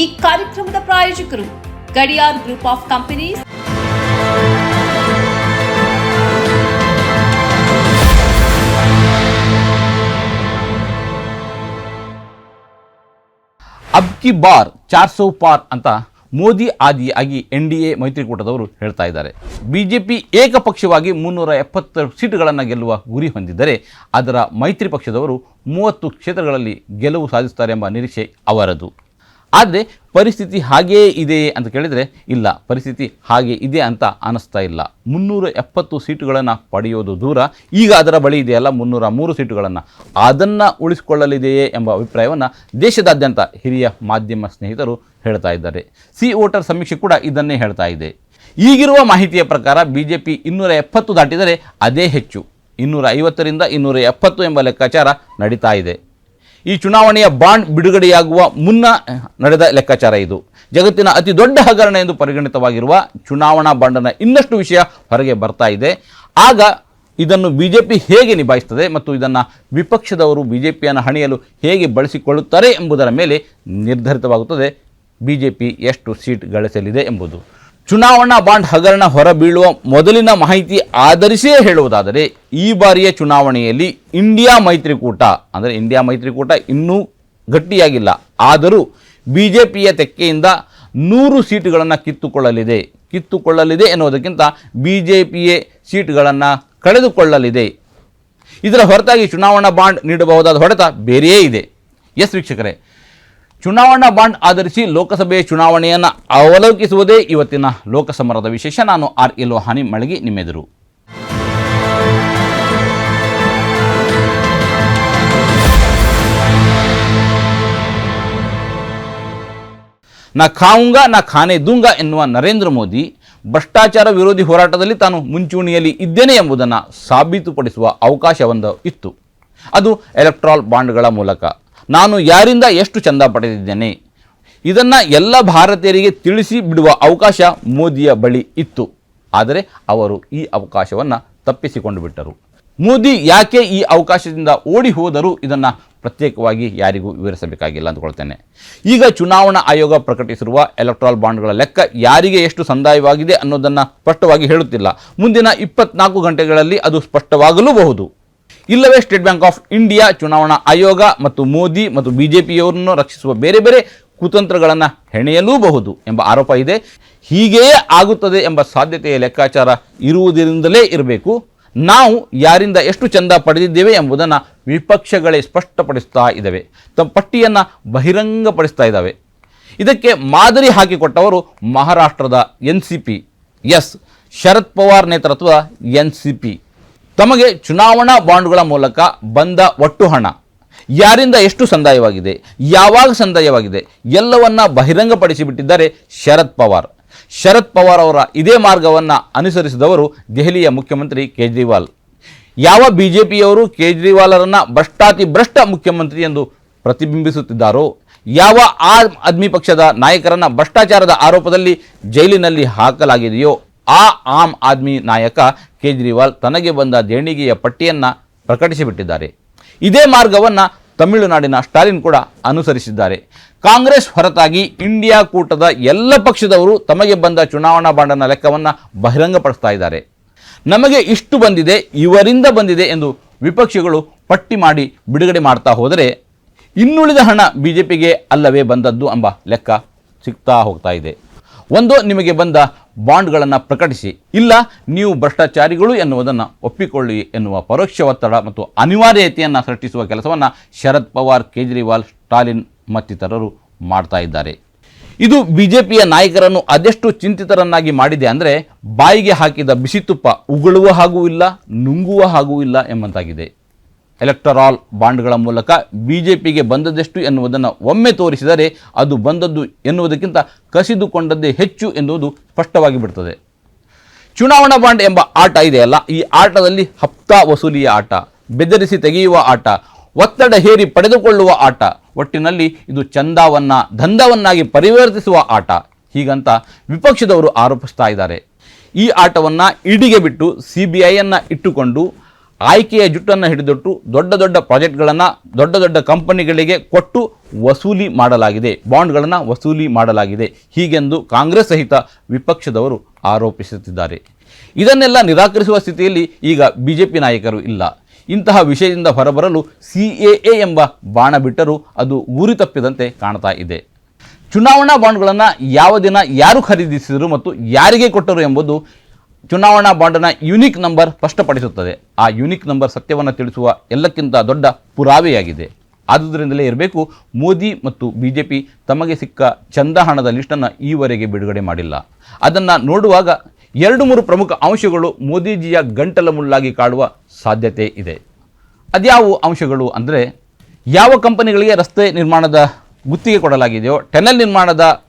ಈ ಕಾರ್ಯಕ್ರಮದ ಪ್ರಾಯೋಜಕರು ಗಡಿಯಾರ್ ಗ್ರೂಪ್ ಆಫ್ ಕಂಪನೀಸ್. ಅಬ್ ಕಿ ಬಾರ್ ಚಾರ್ ಸೌ ಪಾರ್ ಅಂತ ಮೋದಿ ಆದಿಯಾಗಿ ಎನ್ ಡಿ ಎ ಮೈತ್ರಿಕೂಟದವರು ಹೇಳ್ತಾ ಇದ್ದಾರೆ. ಬಿಜೆಪಿ ಏಕಪಕ್ಷವಾಗಿ ಮುನ್ನೂರ ಎಪ್ಪತ್ತು ಸೀಟುಗಳನ್ನು ಗೆಲ್ಲುವ ಗುರಿ ಹೊಂದಿದ್ದರೆ ಅದರ ಮೈತ್ರಿ ಪಕ್ಷದವರು ಮೂವತ್ತು ಕ್ಷೇತ್ರಗಳಲ್ಲಿ ಗೆಲುವು ಸಾಧಿಸುತ್ತಾರೆ ಎಂಬ ನಿರೀಕ್ಷೆ ಅವರದು. ಆದರೆ ಪರಿಸ್ಥಿತಿ ಹಾಗೇ ಇದೆ ಅಂತ ಕೇಳಿದರೆ ಇಲ್ಲ, ಪರಿಸ್ಥಿತಿ ಹಾಗೆ ಇದೆ ಅಂತ ಅನ್ನಿಸ್ತಾ ಇಲ್ಲ. ಮುನ್ನೂರ ಎಪ್ಪತ್ತು ಸೀಟುಗಳನ್ನು ಪಡೆಯೋದು ದೂರ, ಈಗ ಅದರ ಬಳಿ ಇದೆಯಲ್ಲ ಮುನ್ನೂರ ಮೂರು ಸೀಟುಗಳನ್ನು. ಅದನ್ನು ಉಳಿಸಿಕೊಳ್ಳಲಿದೆಯೇ ಎಂಬ ಅಭಿಪ್ರಾಯವನ್ನು ದೇಶದಾದ್ಯಂತ ಹಿರಿಯ ಮಾಧ್ಯಮ ಸ್ನೇಹಿತರು ಹೇಳ್ತಾ ಇದ್ದಾರೆ. ಸಿ ವೋಟರ್ ಸಮೀಕ್ಷೆ ಕೂಡ ಇದನ್ನೇ ಹೇಳ್ತಾ ಇದೆ. ಈಗಿರುವ ಮಾಹಿತಿಯ ಪ್ರಕಾರ ಬಿ ಜೆ ಪಿ ಇನ್ನೂರ ಎಪ್ಪತ್ತು ದಾಟಿದರೆ ಅದೇ ಹೆಚ್ಚು. ಇನ್ನೂರ ಐವತ್ತರಿಂದ ಇನ್ನೂರ ಎಪ್ಪತ್ತು ಎಂಬ ಲೆಕ್ಕಾಚಾರ ನಡೀತಾ ಇದೆ. ಈ ಚುನಾವಣೆಯ ಬಾಂಡ್ ಬಿಡುಗಡೆಯಾಗುವ ಮುನ್ನ ನಡೆದ ಲೆಕ್ಕಾಚಾರ ಇದು. ಜಗತ್ತಿನ ಅತಿ ದೊಡ್ಡ ಹಗರಣ ಎಂದು ಪರಿಗಣಿತವಾಗಿರುವ ಚುನಾವಣಾ ಬಾಂಡನ ಇನ್ನಷ್ಟು ವಿಷಯ ಹೊರಗೆ ಬರ್ತಾ ಇದೆ. ಆಗ ಇದನ್ನು ಬಿ ಜೆ ಪಿ ಹೇಗೆ ನಿಭಾಯಿಸ್ತದೆ ಮತ್ತು ಇದನ್ನು ವಿಪಕ್ಷದವರು ಬಿ ಜೆ ಪಿಯನ್ನು ಹಣಿಯಲು ಹೇಗೆ ಬಳಸಿಕೊಳ್ಳುತ್ತಾರೆ ಎಂಬುದರ ಮೇಲೆ ನಿರ್ಧರಿತವಾಗುತ್ತದೆ. ಬಿ ಜೆ ಪಿ ಎಷ್ಟು ಸೀಟ್ ಗಳಿಸಲಿದೆ ಎಂಬುದು. ಚುನಾವಣಾ ಬಾಂಡ್ ಹಗರಣ ಹೊರಬೀಳುವ ಮೊದಲಿನ ಮಾಹಿತಿ ಆಧರಿಸಿಯೇ ಹೇಳುವುದಾದರೆ, ಈ ಬಾರಿಯ ಚುನಾವಣೆಯಲ್ಲಿ ಇಂಡಿಯಾ ಮೈತ್ರಿಕೂಟ, ಅಂದರೆ ಇಂಡಿಯಾ ಮೈತ್ರಿಕೂಟ ಇನ್ನೂ ಗಟ್ಟಿಯಾಗಿಲ್ಲ. ಆದರೂ ಬಿ ಜೆ ಪಿಯ ತೆಕ್ಕೆಯಿಂದ ನೂರು ಸೀಟುಗಳನ್ನು ಕಿತ್ತುಕೊಳ್ಳಲಿದೆ. ಕಿತ್ತುಕೊಳ್ಳಲಿದೆ ಎನ್ನುವುದಕ್ಕಿಂತ ಬಿ ಜೆ ಪಿಯೇ ಸೀಟುಗಳನ್ನು ಕಳೆದುಕೊಳ್ಳಲಿದೆ. ಇದರ ಹೊರತಾಗಿ ಚುನಾವಣಾ ಬಾಂಡ್ ನೀಡಬಹುದಾದ ಹೊಡೆತ ಬೇರೆಯೇ ಇದೆ. ಎಸ್ ವೀಕ್ಷಕರೇ ಚುನಾವಣಾ ಬಾಂಡ್ ಆಧರಿಸಿ ಲೋಕಸಭೆ ಚುನಾವಣೆಯನ್ನು ಅವಲೋಕಿಸುವುದೇ ಇವತ್ತಿನ ಲೋಕಸಮರದ ವಿಶೇಷ. ನಾನು ಆರ್ ಎ ಲೋಹಾನಿ ಮಳಗಿ, ನಿಮ್ಮೆದುರು. ನಾ ಖಾವುಂಗ, ನಾ ಖಾನೆ ದುಂಗ ಎನ್ನುವ ನರೇಂದ್ರ ಮೋದಿ ಭ್ರಷ್ಟಾಚಾರ ವಿರೋಧಿ ಹೋರಾಟದಲ್ಲಿ ತಾನು ಮುಂಚೂಣಿಯಲ್ಲಿ ಇದ್ದೇನೆ ಎಂಬುದನ್ನು ಸಾಬೀತುಪಡಿಸುವ ಅವಕಾಶವೊಂದು ಇತ್ತು. ಅದು ಎಲೆಕ್ಟ್ರಾಲ್ ಬಾಂಡ್ಗಳ ಮೂಲಕ. ನಾನು ಯಾರಿಂದ ಎಷ್ಟು ಚಂದ ಪಡೆದಿದ್ದೇನೆ? ಇದನ್ನು ಎಲ್ಲ ಭಾರತೀಯರಿಗೆ ತಿಳಿಸಿ ಬಿಡುವ ಅವಕಾಶ ಮೋದಿಯ ಬಳಿ ಇತ್ತು. ಆದರೆ ಅವರು ಈ ಅವಕಾಶವನ್ನು ತಪ್ಪಿಸಿಕೊಂಡು ಬಿಟ್ಟರು. ಮೋದಿ ಯಾಕೆ ಈ ಅವಕಾಶದಿಂದ ಓಡಿ ಹೋದರೂ ಇದನ್ನು ಪ್ರತ್ಯೇಕವಾಗಿ ಯಾರಿಗೂ ವಿವರಿಸಬೇಕಾಗಿಲ್ಲ ಅಂದ್ಕೊಳ್ತೇನೆ. ಈಗ ಚುನಾವಣಾ ಆಯೋಗ ಪ್ರಕಟಿಸಿರುವ ಎಲೆಕ್ಟ್ರಾಲ್ ಬಾಂಡ್ಗಳ ಲೆಕ್ಕ ಯಾರಿಗೆ ಎಷ್ಟು ಸಂದಾಯವಾಗಿದೆ ಅನ್ನೋದನ್ನು ಸ್ಪಷ್ಟವಾಗಿ ಹೇಳುತ್ತಿಲ್ಲ. ಮುಂದಿನ ಇಪ್ಪತ್ನಾಲ್ಕು ಗಂಟೆಗಳಲ್ಲಿ ಅದು ಸ್ಪಷ್ಟವಾಗಲೂಬಹುದು ಇಲ್ಲವೇ ಸ್ಟೇಟ್ ಬ್ಯಾಂಕ್ ಆಫ್ ಇಂಡಿಯಾ ಚುನಾವಣಾ ಆಯೋಗ ಮತ್ತು ಮೋದಿ ಮತ್ತು ಬಿಜೆಪಿಯವರನ್ನು ರಕ್ಷಿಸುವ ಬೇರೆ ಬೇರೆ ಕುತಂತ್ರಗಳನ್ನು ಹೆಣೆಯಲೂಬಹುದು ಎಂಬ ಆರೋಪ ಇದೆ. ಹೀಗೆಯೇ ಆಗುತ್ತದೆ ಎಂಬ ಸಾಧ್ಯತೆಯ ಲೆಕ್ಕಾಚಾರ ಇರುವುದರಿಂದಲೇ ಇರಬೇಕು. ನಾವು ಯಾರಿಂದ ಎಷ್ಟು ಚಂದ ಪಡೆದಿದ್ದೇವೆ ಎಂಬುದನ್ನು ವಿಪಕ್ಷಗಳೇ ಸ್ಪಷ್ಟಪಡಿಸ್ತಾ ಇದ್ದಾವೆ. ತಮ್ಮ ಪಟ್ಟಿಯನ್ನು ಬಹಿರಂಗಪಡಿಸ್ತಾ ಇದ್ದಾವೆ. ಇದಕ್ಕೆ ಮಾದರಿ ಹಾಕಿಕೊಟ್ಟವರು ಮಹಾರಾಷ್ಟ್ರದ N C P. S. Sharad Pawar ನೇತೃತ್ವದ ಎನ್ ಸಿ ಪಿ. ತಮಗೆ ಚುನಾವಣಾ ಬಾಂಡ್ಗಳ ಮೂಲಕ ಬಂದ ಒಟ್ಟು ಹಣ. ಯಾರಿಂದ ಎಷ್ಟು ಸಂದಾಯವಾಗಿದೆ? ಯಾವಾಗ ಸಂದಾಯವಾಗಿದೆ? ಎಲ್ಲವನ್ನ ಬಹಿರಂಗಪಡಿಸಿಬಿಟ್ಟಿದ್ದಾರೆ ಶರದ್ ಪವಾರ್. ಶರದ್ ಪವಾರ್ ಅವರ ಇದೇ ಮಾರ್ಗವನ್ನು ಅನುಸರಿಸಿದವರು ದೆಹಲಿಯ ಮುಖ್ಯಮಂತ್ರಿ ಕೇಜ್ರಿವಾಲ್. ಯಾವ ಬಿ ಜೆ ಪಿಯವರು ಕೇಜ್ರಿವಾಲರನ್ನು ಭ್ರಷ್ಟಾತಿ ಭ್ರಷ್ಟ ಮುಖ್ಯಮಂತ್ರಿ ಎಂದು ಪ್ರತಿಬಿಂಬಿಸುತ್ತಿದ್ದಾರೋ? ಯಾವ ಆಮ್ ಆದ್ಮಿ ಪಕ್ಷದ ನಾಯಕರನ್ನು ಭ್ರಷ್ಟಾಚಾರದ ಆರೋಪದಲ್ಲಿ ಜೈಲಿನಲ್ಲಿ ಹಾಕಲಾಗಿದೆಯೋ? ಆ ಆಮ್ ಆದ್ಮಿ ನಾಯಕ ಕೇಜ್ರಿವಾಲ್ ತನಗೆ ಬಂದ ದೇಣಿಗೆಯ ಪಟ್ಟಿಯನ್ನು ಪ್ರಕಟಿಸಿಬಿಟ್ಟಿದ್ದಾರೆ. ಇದೇ ಮಾರ್ಗವನ್ನು ತಮಿಳುನಾಡಿನ ಸ್ಟಾಲಿನ್ ಕೂಡ ಅನುಸರಿಸಿದ್ದಾರೆ. ಕಾಂಗ್ರೆಸ್ ಹೊರತಾಗಿ ಇಂಡಿಯಾ ಕೂಟದ ಎಲ್ಲ ಪಕ್ಷದವರು ತಮಗೆ ಬಂದ ಚುನಾವಣಾ ಬಾಂಡನ ಲೆಕ್ಕವನ್ನು ಬಹಿರಂಗಪಡಿಸ್ತಾ ಇದ್ದಾರೆ. ನಮಗೆ ಇಷ್ಟು ಬಂದಿದೆ, ಇವರಿಂದ ಬಂದಿದೆ ಎಂದು ವಿಪಕ್ಷಗಳು ಪಟ್ಟಿ ಮಾಡಿ ಬಿಡುಗಡೆ ಮಾಡ್ತಾ ಹೋದರೆ ಇನ್ನುಳಿದ ಹಣ ಬಿ ಜೆ ಪಿಗೆ ಅಲ್ಲವೇ ಬಂದದ್ದು ಎಂಬ ಲೆಕ್ಕ ಸಿಗ್ತಾ ಹೋಗ್ತಾ ಇದೆ. ಒಂದು ನಿಮಗೆ ಬಂದ ಬಾಂಡ್ಗಳನ್ನು ಪ್ರಕಟಿಸಿ, ಇಲ್ಲ, ನೀವು ಭ್ರಷ್ಟಾಚಾರಿಗಳು ಎನ್ನುವುದನ್ನು ಒಪ್ಪಿಕೊಳ್ಳಿ ಎನ್ನುವ ಪರೋಕ್ಷ ಒತ್ತಡ ಮತ್ತು ಅನಿವಾರ್ಯತೆಯನ್ನು ಸೃಷ್ಟಿಸುವ ಕೆಲಸವನ್ನು ಶರದ್ ಪವಾರ್, ಕೇಜ್ರಿವಾಲ್, ಸ್ಟಾಲಿನ್ ಮತ್ತಿತರರು ಮಾಡ್ತಾ ಇದ್ದಾರೆ. ಇದು ಬಿಜೆಪಿಯ ನಾಯಕರನ್ನು ಅದೆಷ್ಟು ಚಿಂತಿತರನ್ನಾಗಿ ಮಾಡಿದೆ ಅಂದರೆ, ಬಾಯಿಗೆ ಹಾಕಿದ ಬಿಸಿ ತುಪ್ಪ ಉಗುಳುವ ಹಾಗೂ ಇಲ್ಲ, ನುಂಗುವ ಹಾಗೂ ಇಲ್ಲ ಎಂಬಂತಾಗಿದೆ. ಎಲೆಕ್ಟರಾಲ್ ಬಾಂಡ್ಗಳ ಮೂಲಕ ಬಿ ಜೆ ಪಿಗೆ ಬಂದದೆಷ್ಟು ಎನ್ನುವುದನ್ನು ಒಮ್ಮೆ ತೋರಿಸಿದರೆ ಅದು ಬಂದದ್ದು ಎನ್ನುವುದಕ್ಕಿಂತ ಕಸಿದುಕೊಂಡದ್ದೇ ಹೆಚ್ಚು ಎನ್ನುವುದು ಸ್ಪಷ್ಟವಾಗಿ ಬಿಡ್ತದೆ. ಚುನಾವಣಾ ಬಾಂಡ್ ಎಂಬ ಆಟ ಇದೆಯಲ್ಲ, ಈ ಆಟದಲ್ಲಿ ಹಪ್ತಾ ವಸೂಲಿಯ ಆಟ, ಬೆದರಿಸಿ ತೆಗೆಯುವ ಆಟ, ಒತ್ತಡ ಹೇರಿ ಪಡೆದುಕೊಳ್ಳುವ ಆಟ, ಒಟ್ಟಿನಲ್ಲಿ ಇದು ಚಂದಾವನ್ನ, ದಂಧವನ್ನಾಗಿ ಪರಿವರ್ತಿಸುವ ಆಟ, ಹೀಗಂತ ವಿಪಕ್ಷದವರು ಆರೋಪಿಸ್ತಾ ಇದ್ದಾರೆ. ಈ ಆಟವನ್ನು ಇಡಿಗೆ ಬಿಟ್ಟು ಸಿ ಬಿ ಐಯನ್ನು ಇಟ್ಟುಕೊಂಡು ಆಯ್ಕೆಯ ಜುಟ್ಟನ್ನು ಹಿಡಿದಿಟ್ಟು ದೊಡ್ಡ ದೊಡ್ಡ ಪ್ರಾಜೆಕ್ಟ್ಗಳನ್ನು ದೊಡ್ಡ ದೊಡ್ಡ ಕಂಪನಿಗಳಿಗೆ ಕೊಟ್ಟು ವಸೂಲಿ ಮಾಡಲಾಗಿದೆ. ಬಾಂಡ್ಗಳನ್ನು ವಸೂಲಿ ಮಾಡಲಾಗಿದೆ. ಹೀಗೆಂದು ಕಾಂಗ್ರೆಸ್ ಸಹಿತ ವಿಪಕ್ಷದವರು ಆರೋಪಿಸುತ್ತಿದ್ದಾರೆ. ಇದನ್ನೆಲ್ಲ ನಿರಾಕರಿಸುವ ಸ್ಥಿತಿಯಲ್ಲಿ ಈಗ ಬಿಜೆಪಿ ನಾಯಕರು ಇಲ್ಲ. ಇಂತಹ ವಿಷಯದಿಂದ ಹೊರಬರಲು ಸಿ ಎ ಎಂಬ ಬಾಣ ಬಿಟ್ಟರೂ ಅದು ಗುರಿ ತಪ್ಪಿದಂತೆ ಕಾಣ್ತಾ ಇದೆ. ಚುನಾವಣಾ ಬಾಂಡ್ಗಳನ್ನು ಯಾವ ದಿನ ಯಾರು ಖರೀದಿಸಿದರು ಮತ್ತು ಯಾರಿಗೆ ಕೊಟ್ಟರು ಎಂಬುದು ಚುನಾವಣಾ ಬಾಂಡ್ನ ಯುನಿಕ್ ನಂಬರ್ ಸ್ಪಷ್ಟಪಡಿಸುತ್ತದೆ. ಆ ಯುನಿಕ್ ನಂಬರ್ ಸತ್ಯವನ್ನು ತಿಳಿಸುವ ಎಲ್ಲಕ್ಕಿಂತ ದೊಡ್ಡ ಪುರಾವೆಯಾಗಿದೆ. ಆದುದರಿಂದಲೇ ಇರಬೇಕು, ಮೋದಿ ಮತ್ತು ಬಿ ಜೆ ಪಿ ತಮಗೆ ಸಿಕ್ಕ ಚಂದ ಹಣದ ಲಿಸ್ಟನ್ನು ಈವರೆಗೆ ಬಿಡುಗಡೆ ಮಾಡಿಲ್ಲ. ಅದನ್ನು ನೋಡುವಾಗ ಎರಡು ಮೂರು ಪ್ರಮುಖ ಅಂಶಗಳು ಮೋದಿಜಿಯ ಗಂಟಲ ಮುಳ್ಳಾಗಿ ಕಾಡುವ ಸಾಧ್ಯತೆ ಇದೆ. ಅದ್ಯಾವು ಅಂಶಗಳು ಅಂದರೆ, ಯಾವ ಕಂಪನಿಗಳಿಗೆ ರಸ್ತೆ ನಿರ್ಮಾಣದ ಗುತ್ತಿಗೆ ಕೊಡಲಾಗಿದೆಯೋ, ಟೆನಲ್ ನಿರ್ಮಾಣದ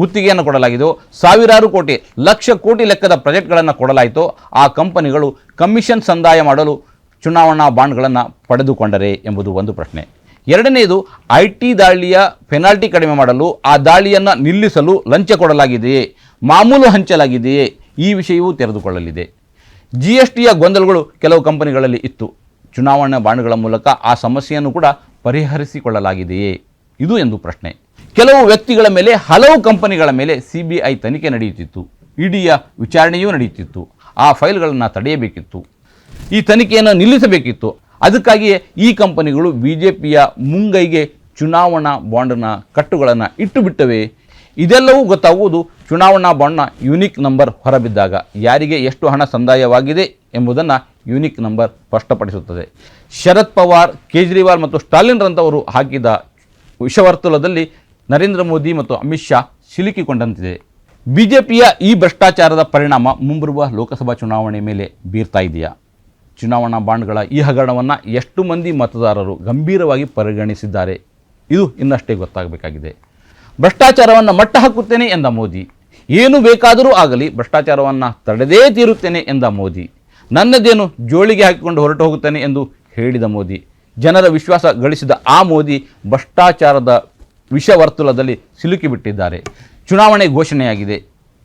ಗುತ್ತಿಗೆಯನ್ನು ಕೊಡಲಾಗಿದ್ದು ಸಾವಿರಾರು ಕೋಟಿ, ಲಕ್ಷ ಕೋಟಿ ಲೆಕ್ಕದ ಪ್ರಾಜೆಕ್ಟ್ಗಳನ್ನು ಕೊಡಲಾಯಿತು. ಆ ಕಂಪನಿಗಳು ಕಮಿಷನ್ ಸಂದಾಯ ಮಾಡಲು ಚುನಾವಣಾ ಬಾಂಡ್ಗಳನ್ನು ಪಡೆದುಕೊಂಡರೆ ಎಂಬುದು ಒಂದು ಪ್ರಶ್ನೆ. ಎರಡನೆಯದು ಐ ಟಿ ದಾಳಿಯ ಪೆನಾಲ್ಟಿ ಕಡಿಮೆ ಮಾಡಲು ಆ ದಾಳಿಯನ್ನು ನಿಲ್ಲಿಸಲು ಲಂಚ ಕೊಡಲಾಗಿದೆಯೇ? ಮಾಮೂಲು ಹಂಚಲಾಗಿದೆಯೇ? ಈ ವಿಷಯವೂ ತೆರೆದುಕೊಳ್ಳಲಿದೆ. ಜಿ ಎಸ್ ಟಿಯ ಗೊಂದಲಗಳು ಕೆಲವು ಕಂಪನಿಗಳಲ್ಲಿ ಇತ್ತು. ಚುನಾವಣಾ ಬಾಂಡ್ಗಳ ಮೂಲಕ ಆ ಸಮಸ್ಯೆಯನ್ನು ಕೂಡ ಪರಿಹರಿಸಿಕೊಳ್ಳಲಾಗಿದೆಯೇ? ಇದು ಎಂದು ಪ್ರಶ್ನೆ. ಕೆಲವು ವ್ಯಕ್ತಿಗಳ ಮೇಲೆ, ಹಲವು ಕಂಪನಿಗಳ ಮೇಲೆ ಸಿ ಬಿ ಐ ತನಿಖೆ ನಡೆಯುತ್ತಿತ್ತು. ಇಡಿಯ ವಿಚಾರಣೆಯೂ ನಡೆಯುತ್ತಿತ್ತು. ಆ ಫೈಲ್ಗಳನ್ನು ತಡೆಯಬೇಕಿತ್ತು. ಈ ತನಿಖೆಯನ್ನು ನಿಲ್ಲಿಸಬೇಕಿತ್ತು. ಅದಕ್ಕಾಗಿಯೇ ಈ ಕಂಪನಿಗಳು ಬಿ ಜೆ ಪಿಯ ಮುಂಗೈಗೆ ಚುನಾವಣಾ ಬಾಂಡ್ನ ಕಟ್ಟುಗಳನ್ನು ಇಟ್ಟು ಬಿಟ್ಟವೆ ಇದೆಲ್ಲವೂ ಗೊತ್ತಾಗುವುದು ಚುನಾವಣಾ ಬಾಂಡ್ನ ಯುನಿಕ್ ನಂಬರ್ ಹೊರಬಿದ್ದಾಗ ಯಾರಿಗೆ ಎಷ್ಟು ಹಣ ಸಂದಾಯವಾಗಿದೆ ಎಂಬುದನ್ನು ಯುನಿಕ್ ನಂಬರ್ ಸ್ಪಷ್ಟಪಡಿಸುತ್ತದೆ. ಶರದ್ ಪವಾರ್, ಕೇಜ್ರಿವಾಲ್ ಮತ್ತು ಸ್ಟಾಲಿನ್ರಂಥವರು ಹಾಕಿದ ವಿಷವರ್ತುಲದಲ್ಲಿ ನರೇಂದ್ರ ಮೋದಿ ಮತ್ತು ಅಮಿತ್ ಶಾ ಸಿಲುಕಿಕೊಂಡಂತಿದೆ. ಬಿಜೆಪಿಯ ಈ ಭ್ರಷ್ಟಾಚಾರದ ಪರಿಣಾಮ ಮುಂಬರುವ ಲೋಕಸಭಾ ಚುನಾವಣೆ ಮೇಲೆ ಬೀರ್ತಾ ಇದೆಯಾ? ಚುನಾವಣಾ ಬಾಂಡ್ಗಳ ಈ ಹಗರಣವನ್ನು ಎಷ್ಟು ಮಂದಿ ಮತದಾರರು ಗಂಭೀರವಾಗಿ ಪರಿಗಣಿಸಿದ್ದಾರೆ? ಇದು ಇನ್ನಷ್ಟೇ ಗೊತ್ತಾಗಬೇಕಾಗಿದೆ. ಭ್ರಷ್ಟಾಚಾರವನ್ನು ಮಟ್ಟ ಹಾಕುತ್ತೇನೆ ಎಂದ ಮೋದಿ. ಏನು ಬೇಕಾದರೂ ಆಗಲಿ ಭ್ರಷ್ಟಾಚಾರವನ್ನು ತಡೆದೇ ತೀರುತ್ತೇನೆ ಎಂದ ಮೋದಿ. ನನ್ನದೇನು ಜೋಳಿಗೆ ಹಾಕಿಕೊಂಡು ಹೊರಟು ಹೋಗುತ್ತೇನೆ ಎಂದು ಹೇಳಿದ ಮೋದಿ. ಜನರ ವಿಶ್ವಾಸ ಗಳಿಸಿದ ಆ ಮೋದಿ ಭ್ರಷ್ಟಾಚಾರದ ವಿಷವರ್ತುಲದಲ್ಲಿ ಸಿಲುಕಿಬಿಟ್ಟಿದ್ದಾರೆ. ಚುನಾವಣೆ ಘೋಷಣೆಯಾಗಿದೆ.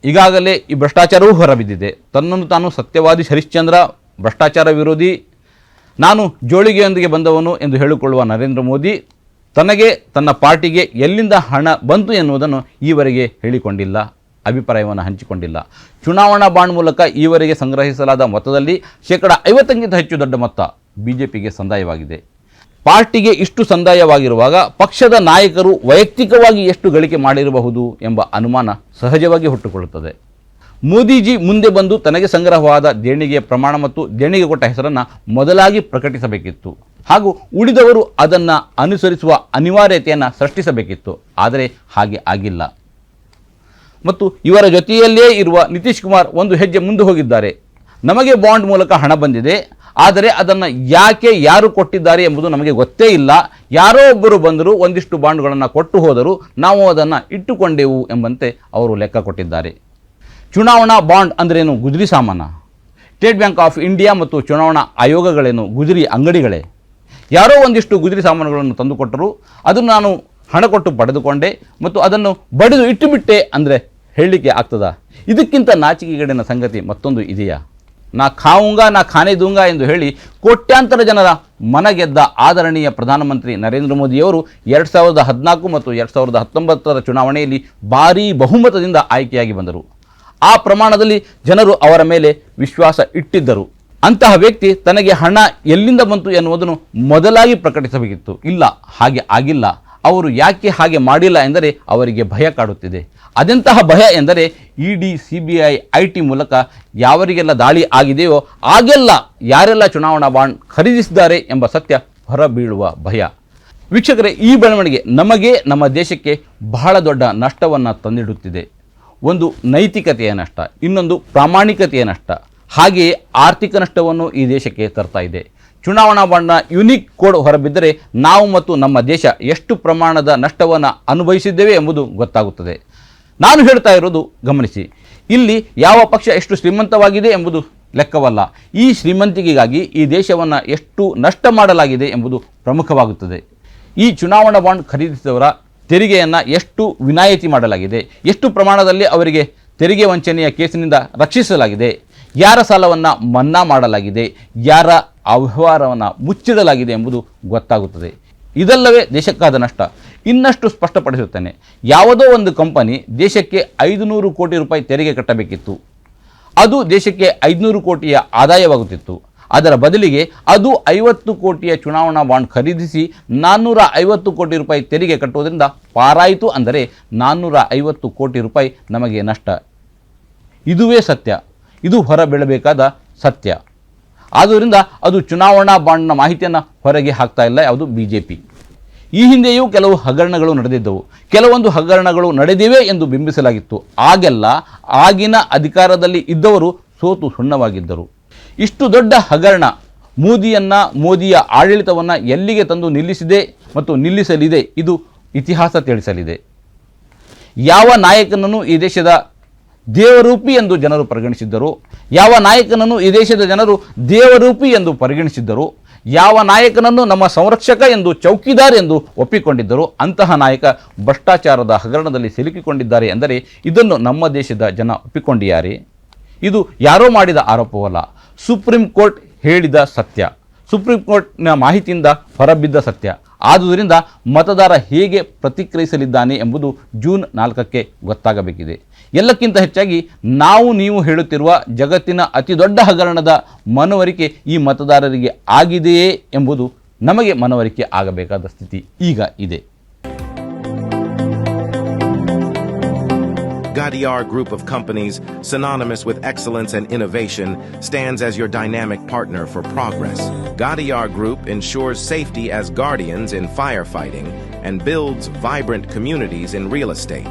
ಈಗಾಗಲೇ ಈ ಭ್ರಷ್ಟಾಚಾರವೂ ಹೊರಬಿದ್ದಿದೆ. ತನ್ನನ್ನು ತಾನು ಸತ್ಯವಾದಿ ಹರಿಶ್ಚಂದ್ರ, ಭ್ರಷ್ಟಾಚಾರ ವಿರೋಧಿ, ನಾನು ಜೋಳಿಗೆಯೊಂದಿಗೆ ಬಂದವನು ಎಂದು ಹೇಳಿಕೊಳ್ಳುವ ನರೇಂದ್ರ ಮೋದಿ, ತನಗೆ ತನ್ನ ಪಾರ್ಟಿಗೆ ಎಲ್ಲಿಂದ ಹಣ ಬಂತು ಎನ್ನುವುದನ್ನು ಈವರೆಗೆ ಹೇಳಿಕೊಂಡಿಲ್ಲ, ಅಭಿಪ್ರಾಯವನ್ನು ಹಂಚಿಕೊಂಡಿಲ್ಲ. ಚುನಾವಣಾ ಬಾಂಡ್ ಮೂಲಕ ಈವರೆಗೆ ಸಂಗ್ರಹಿಸಲಾದ ಮೊತ್ತದಲ್ಲಿ ಶೇಕಡ ಐವತ್ತಕ್ಕಿಂತ ಹೆಚ್ಚು ದೊಡ್ಡ ಮೊತ್ತ ಬಿ ಸಂದಾಯವಾಗಿದೆ. ಪಾರ್ಟಿಗೆ ಇಷ್ಟು ಸಂದಾಯವಾಗಿರುವಾಗ ಪಕ್ಷದ ನಾಯಕರು ವೈಯಕ್ತಿಕವಾಗಿ ಎಷ್ಟು ಗಳಿಕೆ ಮಾಡಿರಬಹುದು ಎಂಬ ಅನುಮಾನ ಸಹಜವಾಗಿ ಹುಟ್ಟುಕೊಳ್ಳುತ್ತದೆ. ಮೋದಿಜಿ ಮುಂದೆ ಬಂದು ತನಗೆ ಸಂಗ್ರಹವಾದ ದೇಣಿಗೆಯ ಪ್ರಮಾಣ ಮತ್ತು ದೇಣಿಗೆ ಕೊಟ್ಟ ಹೆಸರನ್ನು ಮೊದಲಾಗಿ ಪ್ರಕಟಿಸಬೇಕಿತ್ತು. ಹಾಗೂ ಉಳಿದವರು ಅದನ್ನು ಅನುಸರಿಸುವ ಅನಿವಾರ್ಯತೆಯನ್ನು ಸೃಷ್ಟಿಸಬೇಕಿತ್ತು. ಆದರೆ ಹಾಗೆ ಆಗಿಲ್ಲ. ಮತ್ತು ಇವರ ಜೊತೆಯಲ್ಲೇ ಇರುವ ನಿತೀಶ್ ಕುಮಾರ್ ಒಂದು ಹೆಜ್ಜೆ ಮುಂದೆ ಹೋಗಿದ್ದಾರೆ. ನಮಗೆ ಬಾಂಡ್ ಮೂಲಕ ಹಣ ಬಂದಿದೆ. ಆದರೆ ಅದನ್ನು ಯಾಕೆ ಯಾರು ಕೊಟ್ಟಿದ್ದಾರೆ ಎಂಬುದು ನಮಗೆ ಗೊತ್ತೇ ಇಲ್ಲ. ಯಾರೋ ಒಬ್ಬರು ಬಂದರು ಒಂದಿಷ್ಟು ಬಾಂಡ್ಗಳನ್ನು ಕೊಟ್ಟು ಹೋದರೂ ನಾವು ಅದನ್ನು ಇಟ್ಟುಕೊಂಡೆವು ಎಂಬಂತೆ ಅವರು ಲೆಕ್ಕ ಕೊಟ್ಟಿದ್ದಾರೆ. ಚುನಾವಣಾ ಬಾಂಡ್ ಅಂದ್ರೇನು? ಗುಜರಿ ಸಾಮಾನ. ಸ್ಟೇಟ್ ಬ್ಯಾಂಕ್ ಆಫ್ ಇಂಡಿಯಾ ಮತ್ತು ಚುನಾವಣಾ ಆಯೋಗಗಳೇನು? ಗುಜರಿ ಅಂಗಡಿಗಳೇ. ಯಾರೋ ಒಂದಿಷ್ಟು ಗುಜರಿ ಸಾಮಾನುಗಳನ್ನು ತಂದುಕೊಟ್ಟರು ಅದನ್ನು ನಾನು ಹಣ ಕೊಟ್ಟು ಪಡೆದುಕೊಂಡೆ ಮತ್ತು ಅದನ್ನು ಬಡಿದು ಇಟ್ಟುಬಿಟ್ಟೆ ಅಂದರೆ ಹೇಳಲಿಕ್ಕೆ ಆಗ್ತದಾ? ಇದಕ್ಕಿಂತ ನಾಚಿಕೆಗಡಿನ ಸಂಗತಿ ಮತ್ತೊಂದು ಇದೆಯಾ? ನಾ ಖಾವುಂಗ, ನಾ ಖಾನೆ ದೂಂಗ ಎಂದು ಹೇಳಿ ಕೋಟ್ಯಾಂತರ ಜನರ ಮನಗೆದ್ದ ಆದರಣೀಯ ಪ್ರಧಾನಮಂತ್ರಿ ನರೇಂದ್ರ ಮೋದಿಯವರು ಎರಡು ಸಾವಿರದ ಹದಿನಾಲ್ಕು ಮತ್ತು ಎರಡು ಸಾವಿರದ ಹತ್ತೊಂಬತ್ತರ ಚುನಾವಣೆಯಲ್ಲಿ ಭಾರೀ ಬಹುಮತದಿಂದ ಆಯ್ಕೆಯಾಗಿ ಬಂದರು. ಆ ಪ್ರಮಾಣದಲ್ಲಿ ಜನರು ಅವರ ಮೇಲೆ ವಿಶ್ವಾಸ ಇಟ್ಟಿದ್ದರು. ಅಂತಹ ವ್ಯಕ್ತಿ ತನಗೆ ಹಣ ಎಲ್ಲಿಂದ ಬಂತು ಎನ್ನುವುದನ್ನು ಮೊದಲಾಗಿ ಪ್ರಕಟಿಸಬೇಕಿತ್ತು. ಇಲ್ಲ, ಹಾಗೆ ಆಗಿಲ್ಲ. ಅವರು ಯಾಕೆ ಹಾಗೆ ಮಾಡಿಲ್ಲ ಎಂದರೆ ಅವರಿಗೆ ಭಯ ಕಾಡುತ್ತಿದೆ. ಅದೆಂತಹ ಭಯ ಎಂದರೆ E D C B I I T ಮೂಲಕ ಯಾವರಿಗೆಲ್ಲ ದಾಳಿ ಆಗಿದೆಯೋ ಆಗೆಲ್ಲ ಯಾರೆಲ್ಲ ಚುನಾವಣಾ ಬಾಂಡ್ ಖರೀದಿಸಿದ್ದಾರೆ ಎಂಬ ಸತ್ಯ ಹೊರಬೀಳುವ ಭಯ. ವೀಕ್ಷಕರೇ, ಈ ಬೆಳವಣಿಗೆ ನಮಗೆ ನಮ್ಮ ದೇಶಕ್ಕೆ ಬಹಳ ದೊಡ್ಡ ನಷ್ಟವನ್ನು ತಂದಿಡುತ್ತಿದೆ. ಒಂದು ನೈತಿಕತೆಯ ನಷ್ಟ, ಇನ್ನೊಂದು ಪ್ರಾಮಾಣಿಕತೆಯ ನಷ್ಟ. ಹಾಗೆಯೇ ಆರ್ಥಿಕ ನಷ್ಟವನ್ನು ಈ ದೇಶಕ್ಕೆ ತರ್ತಾ ಇದೆ. ಚುನಾವಣಾ ಬಾಂಡ್ನ ಯುನಿಕ್ ಕೋಡ್ ಹೊರಬಿದ್ದರೆ ನಾವು ಮತ್ತು ನಮ್ಮ ದೇಶ ಎಷ್ಟು ಪ್ರಮಾಣದ ನಷ್ಟವನ್ನು ಅನುಭವಿಸಿದ್ದೇವೆ ಎಂಬುದು ಗೊತ್ತಾಗುತ್ತದೆ. ನಾನು ಹೇಳ್ತಾ ಇರೋದು ಗಮನಿಸಿ. ಇಲ್ಲಿ ಯಾವ ಪಕ್ಷ ಎಷ್ಟು ಶ್ರೀಮಂತವಾಗಿದೆ ಎಂಬುದು ಲೆಕ್ಕವಲ್ಲ. ಈ ಶ್ರೀಮಂತಿಕೆಗಾಗಿ ಈ ದೇಶವನ್ನು ಎಷ್ಟು ನಷ್ಟ ಮಾಡಲಾಗಿದೆ ಎಂಬುದು ಪ್ರಮುಖವಾಗುತ್ತದೆ. ಈ ಚುನಾವಣಾ ಬಾಂಡ್ ಖರೀದಿಸಿದವರ ತೆರಿಗೆಯನ್ನು ಎಷ್ಟು ವಿನಾಯಿತಿ ಮಾಡಲಾಗಿದೆ. ಎಷ್ಟು ಪ್ರಮಾಣದಲ್ಲಿ ಅವರಿಗೆ ತೆರಿಗೆ ವಂಚನೆಯ ಕೇಸಿನಿಂದ ರಕ್ಷಿಸಲಾಗಿದೆ. ಯಾರ ಸಾಲವನ್ನು ಮನ್ನಾ ಮಾಡಲಾಗಿದೆ. ಯಾರ ಅವ್ಯವಹಾರವನ್ನು ಮುಚ್ಚಿಡಲಾಗಿದೆ ಎಂಬುದು ಗೊತ್ತಾಗುತ್ತದೆ. ಇದಲ್ಲವೇ ದೇಶಕ್ಕಾದ ನಷ್ಟ. ಇನ್ನಷ್ಟು ಸ್ಪಷ್ಟಪಡಿಸುತ್ತೇನೆ. ಯಾವುದೋ ಒಂದು ಕಂಪನಿ ದೇಶಕ್ಕೆ ಐದುನೂರು ಕೋಟಿ ರೂಪಾಯಿ ತೆರಿಗೆ ಕಟ್ಟಬೇಕಿತ್ತು. ಅದು ದೇಶಕ್ಕೆ ಐದುನೂರು ಕೋಟಿಯ ಆದಾಯವಾಗುತ್ತಿತ್ತು. ಅದರ ಬದಲಿಗೆ ಅದು ಐವತ್ತು ಕೋಟಿಯ ಚುನಾವಣಾ ಬಾಂಡ್ ಖರೀದಿಸಿ ನಾನ್ನೂರ ಐವತ್ತು ಕೋಟಿ ರೂಪಾಯಿ ತೆರಿಗೆ ಕಟ್ಟುವುದರಿಂದ ಪಾರಾಯಿತು ಅಂದರೆ ನಾನ್ನೂರ ಐವತ್ತು ಕೋಟಿ ರೂಪಾಯಿ ನಮಗೆ ನಷ್ಟ. ಇದುವೇ ಸತ್ಯ. ಇದು ಹೊರಬೀಳಬೇಕಾದ ಸತ್ಯ. ಆದ್ದರಿಂದ ಅದು ಚುನಾವಣಾ ಬಾಂಡ್ನ ಮಾಹಿತಿಯನ್ನು ಹೊರಗೆ ಹಾಕ್ತಾ ಇಲ್ಲ ಯಾವುದು ಬಿ ಜೆ ಪಿ ಈ ಹಿಂದೆಯೂ ಕೆಲವು ಹಗರಣಗಳು ನಡೆದಿದ್ದವು. ಕೆಲವೊಂದು ಹಗರಣಗಳು ನಡೆದಿವೆ ಎಂದು ಬಿಂಬಿಸಲಾಗಿತ್ತು. ಆಗೆಲ್ಲ ಆಗಿನ ಅಧಿಕಾರದಲ್ಲಿ ಇದ್ದವರು ಸೋತು ಸುಣ್ಣವಾಗಿದ್ದರು. ಇಷ್ಟು ದೊಡ್ಡ ಹಗರಣ ಮೋದಿಯನ್ನು, ಮೋದಿಯ ಆಡಳಿತವನ್ನು ಎಲ್ಲಿಗೆ ತಂದು ನಿಲ್ಲಿಸಿದೆ ಮತ್ತು ನಿಲ್ಲಿಸಲಿದೆ, ಇದು ಇತಿಹಾಸ ತಿಳಿಸಲಿದೆ. ಯಾವ ನಾಯಕನನ್ನು ಈ ದೇಶದ ದೇವರೂಪಿ ಎಂದು ಜನರು ಪರಿಗಣಿಸಿದ್ದರು? ಯಾವ ನಾಯಕನನ್ನು ಈ ದೇಶದ ಜನರು ದೇವರೂಪಿ ಎಂದು ಪರಿಗಣಿಸಿದ್ದರು? ಯಾವ ನಾಯಕನನ್ನು ನಮ್ಮ ಸಂರಕ್ಷಕ ಎಂದು ಚೌಕಿದಾರ್ ಎಂದು ಒಪ್ಪಿಕೊಂಡಿದ್ದರು, ಅಂತಹ ನಾಯಕ ಭ್ರಷ್ಟಾಚಾರದ ಹಗರಣದಲ್ಲಿ ಸಿಲುಕಿಕೊಂಡಿದ್ದಾರೆ ಎಂದರೆ ಇದನ್ನು ನಮ್ಮ ದೇಶದ ಜನ ಒಪ್ಪಿಕೊಂಡಿದ್ದಾರೆ ಇದು ಯಾರೋ ಮಾಡಿದ ಆರೋಪವಲ್ಲ, ಸುಪ್ರೀಂ ಕೋರ್ಟ್ ಹೇಳಿದ ಸತ್ಯ, ಸುಪ್ರೀಂ ಕೋರ್ಟ್ನ ಮಾಹಿತಿಯಿಂದ ಹೊರಬಿದ್ದ ಸತ್ಯ. ಆದುದರಿಂದ ಮತದಾರ ಹೇಗೆ ಪ್ರತಿಕ್ರಿಯಿಸಲಿದ್ದಾನೆ ಎಂಬುದು ಜೂನ್ ನಾಲ್ಕಕ್ಕೆ ಗೊತ್ತಾಗಬೇಕಿದೆ. ಎಲ್ಲಕ್ಕಿಂತ ಹೆಚ್ಚಾಗಿ ನಾವು ನೀವು ಹೇಳುತ್ತಿರುವ ಜಗತ್ತಿನ ಅತಿ ದೊಡ್ಡ ಹಗರಣದ ಮನವರಿಕೆ ಈ ಮತದಾರರಿಗೆ ಆಗಿದೆಯೇ ಎಂಬುದು ನಮಗೆ ಮನವರಿಕೆ ಆಗಬೇಕಾದ ಸ್ಥಿತಿ ಈಗ ಇದೆ Gadiar Group of companies, synonymous with excellence and innovation, stands as your dynamic partner for progress. Gadiar Group ensures safety as guardians in firefighting and builds vibrant communities in real estate.